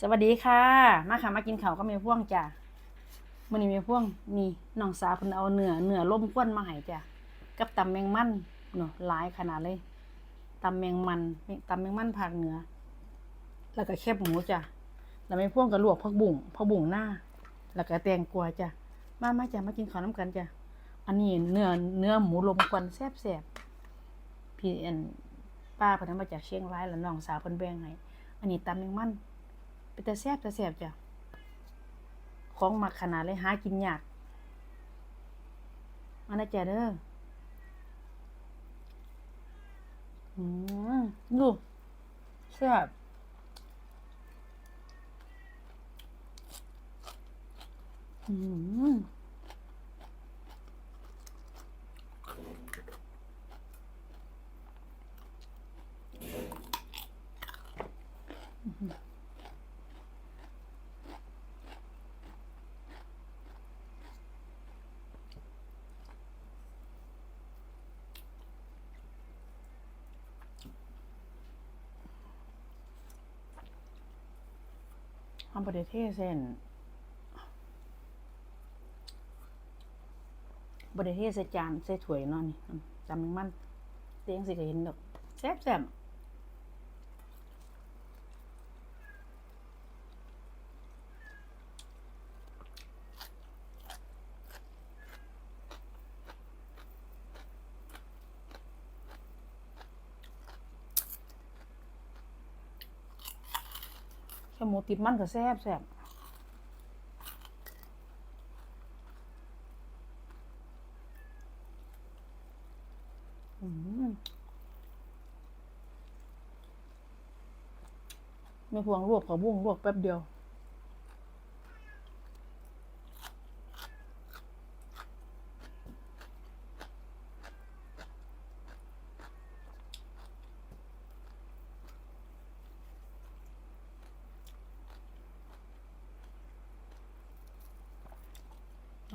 สวัสดีค่ะ มาค่ะมากินข้าวก็มีพ่วงจ้ะมื้อนี้มีพ่วงนี่น้องสาวเพิ่นเอาเนื้อเนื้อล่มควนมาให้จ้ะกับตำแมงมันเนาะหลายขนาดเลยตำแมงมันตำแมงมันภาคเหนือ แล้วก็แคบหมูจ้ะแล้วมีพ่วงก็ลวกผักบุ้งผักบุ้งหน้า แล้วก็แตงกวาจ้ะมามาจ้ะมากินข้าวน้ำกันจ้ะอันนี้เนื้อเนื้อหมูลมควันแซ่บๆพี่อันป้าเพิ่นมาจากเชียงรายแล้วน้องสาวเพิ่นแบ่งให้อันนี้ตำแมงมัน เป็นแต่แซ่บแต่แซ่บจ้ะของหมักขนาดเลยหากินยากมานะจ๊ะเด้ออืมดูแซ่บอืมำประเทศเส้นบริเทศใส่จานเส่ถ้วยเนาะนี่จำมันมันเตียงสิเห็นดอกแซ่บแซ่บ แค่หมูติดมันก็แซ่บแซ่บอืมไม่พวงลวกผับบุ้งลวกแป๊บเดียว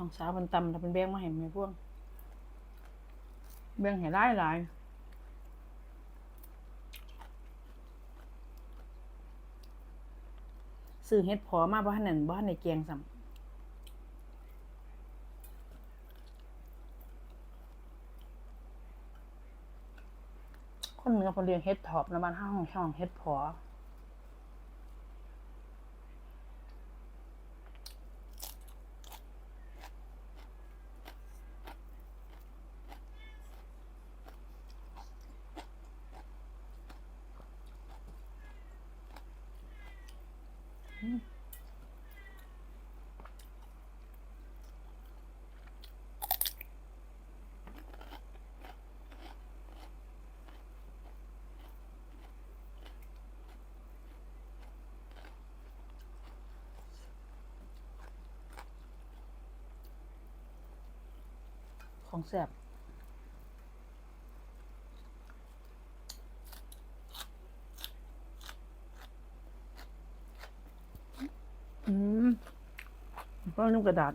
องสาวมันตำแต่เป็นแบงมาให้แม่พวงแบงให้หลายหลายซื้อเฮ็ดพอมาบ้านนั่นบ้านในแกงซ้ำคนเหนือคนเรียนเฮ็ดถอบนะบ้านห้าห้องช่องเฮ็ดพอ ของแซ่บอืม ก็นุ่มกระดาษ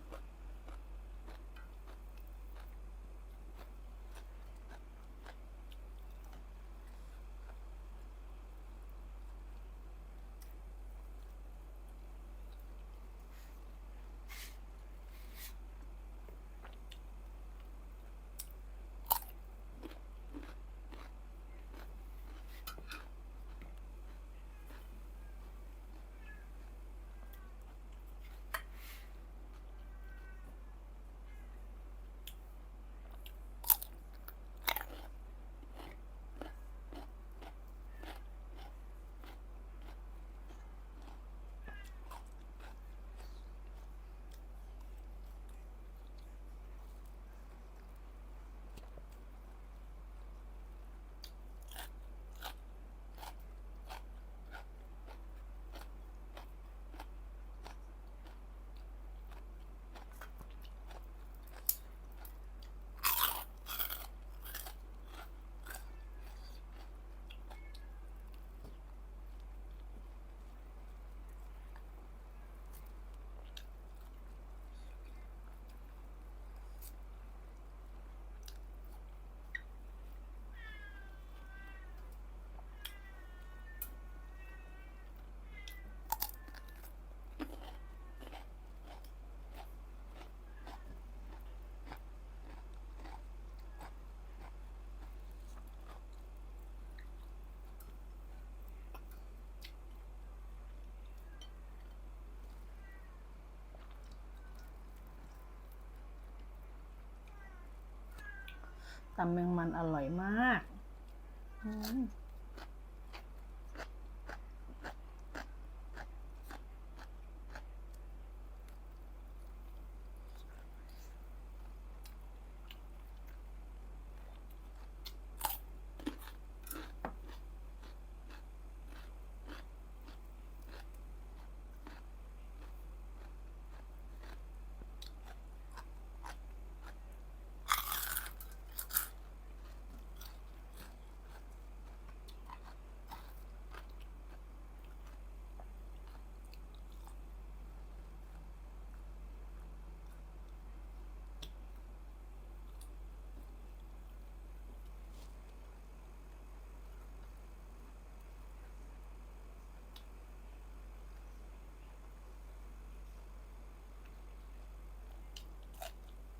ตำแมงมันอร่อยมาก อืม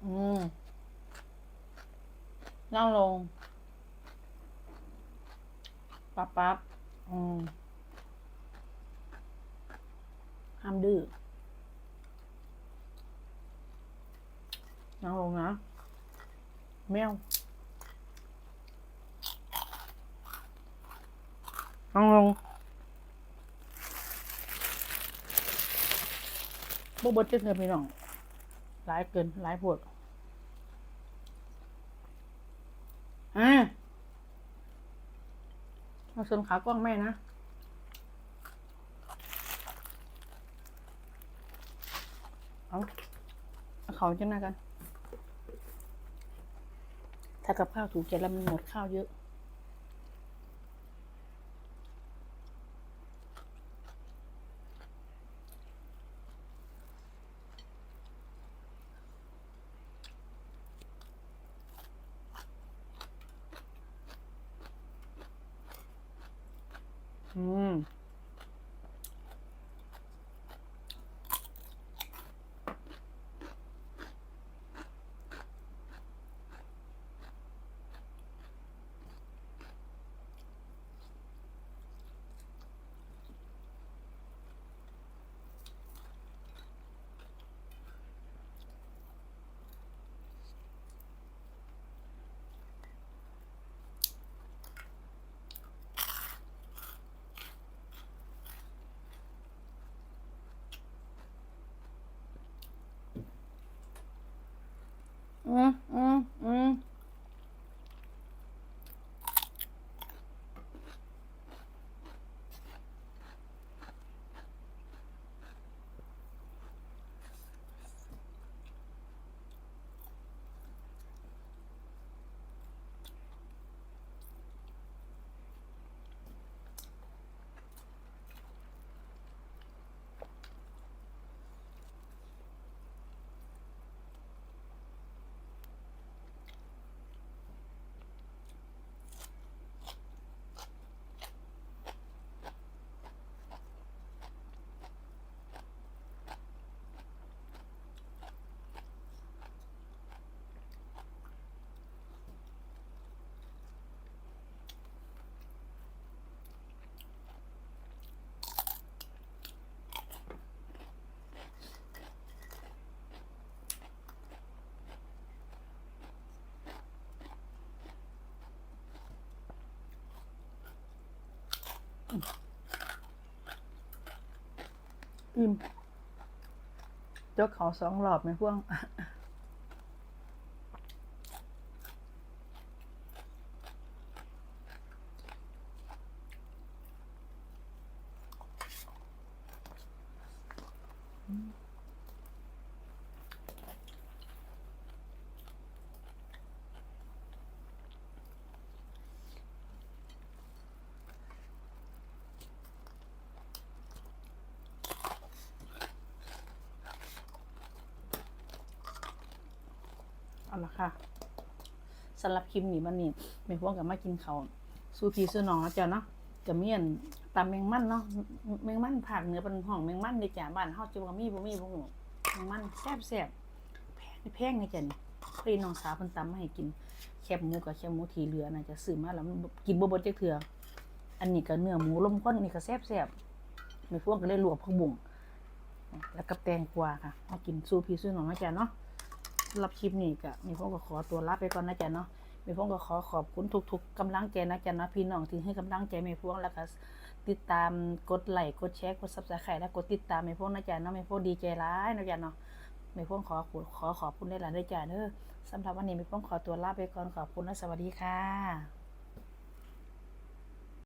อืม นั่งลง ปั๊บปั๊บอืมห้ามดื้อ นั่งลงนะ แมว นั่งลงบ่เบดจะเงินพี่น้อง หลายเกิน หลายปวดอ่า เอาส่วนขากล้องแม่นะเอาเอาเขาจะหน้ากัน ถ้ากับข้าวถูกใจแล้วมันหมดข้าวเยอะ อืม อืมอืมอืม อิ่มยกเขาสองหลอบไหมพวง เอาละค่ะสำหรับคลิปนี้มันนี่ไม่พวกกับมากินเขาสูพีสูนองแล้วจ้ะเนาะกับเมียนตำแมงมันเนาะแมงมันผักเนื้อเป็นห้องแมงมันในจ้ะบ้านเฮาจิว่ามีบ่มีบ่ฮู้แมงมันแซ่บแซ่บแพงแพงในจ้ะนี่พอดีน้องสาวเพิ่นตำมาให้กินแคบหมูกับแคบหมูที่เหลือน่ะจะซื้อมาแล้วมันกินบ่บิดจักเทื่ออันนี้ก็เนื้อหมูลมควันนี่ก็แซ่บแซ่บไม่พวกก็เลยลวกผักบุ้งแล้วก็แตงกวาค่ะมากินสู้พี่สู้น้องนะจ้ะเนาะำหรับคลิปนี้ก็มีพวกก็ขอตัวลาไปก่อนนะจ๊ะเนาะมีพวงก็ขอขอบคุณทุกๆกำลังใจนะจ๊ะเนาะพี่น้องที่ให้กำลังใจมีพวงแล้วก็ติดตามกดไลค์กดแชร์กด Subscribe และกดติดตามมีพวงนะจ๊ะเนาะมีพวงดีใจร้ายนะจ๊ะเนาะมีพวงขอขอขอขอบคุณได้หลายด้วยจ้ะเนอะสำหรับวันนี้มีพวงขอตัวลาไปก่อนขอบคุณและสวัสดีค่ะ